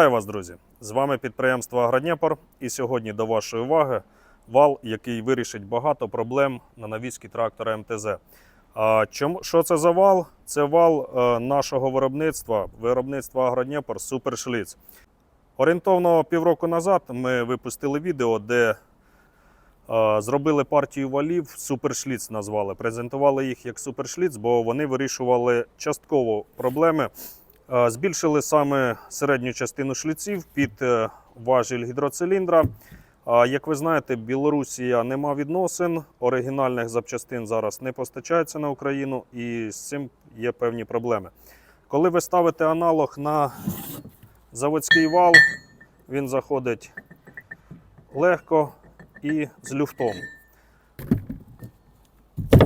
Вітаю вас, друзі! З вами підприємство Агродніпр. І сьогодні до вашої уваги вал, який вирішить багато проблем на навіські трактора МТЗ. А чому що це за вал? Це вал е, нашого виробництва, виробництва Агродніпр Супершліц. Орієнтовно півроку назад ми випустили відео, де е, зробили партію валів Супершліц назвали. Презентували їх як Супершліц, бо вони вирішували частково проблеми. Е, Збільшили саме середню частину шліців під е, важіль гідроциліндра. Як ви знаєте, Білорусія нема відносин, оригінальних запчастин зараз не постачається на Україну, і з цим є певні проблеми. Коли ви ставите аналог на заводський вал, він заходить легко і з люфтом.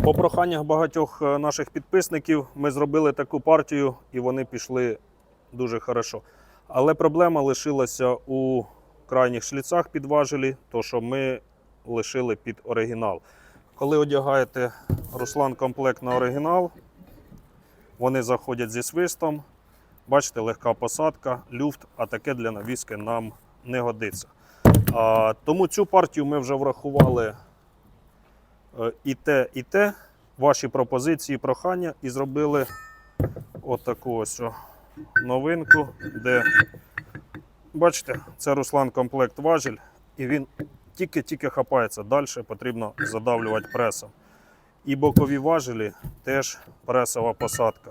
По проханнях багатьох е, наших підписників ми зробили таку партію і вони пішли дуже хорошо. Але проблема лишилася у крайніх шліцах під важелі, то що ми лишили під оригінал. Коли одягаєте Руслан комплект на оригінал, вони заходять зі свистом. Бачите, легка посадка, люфт, а таке для навіски нам не годиться. А, тому цю партію ми вже врахували і те, і те, ваші пропозиції, прохання, і зробили отаку ось новинку, де бачите, це Руслан комплект важіль, і він тільки-тільки хапається. Далі потрібно задавлювати пресом. І бокові важелі теж пресова посадка.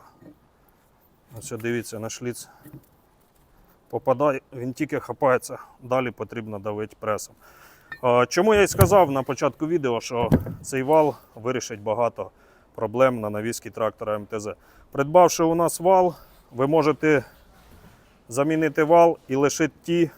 Ось дивіться на шліц. Попадає, він тільки хапається, далі потрібно давити пресом. Чому я й сказав на початку відео, що цей вал вирішить багато проблем на навіски трактора МТЗ. Придбавши у нас вал, ви можете замінити вал і лишити ті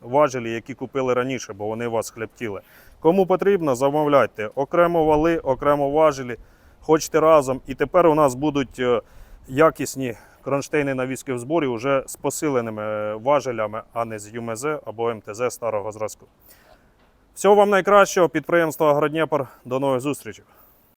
важелі, які купили раніше, бо вони вас хлябтіли. Кому потрібно, замовляйте окремо вали, окремо важелі, хочете разом. І тепер у нас будуть е, якісні кронштейни навіски в зборі вже з посиленими е, важелями, а не з ЮМЗ або МТЗ старого зразку. Всього вам найкращого, підприємство Агродніпр. До нових зустрічей!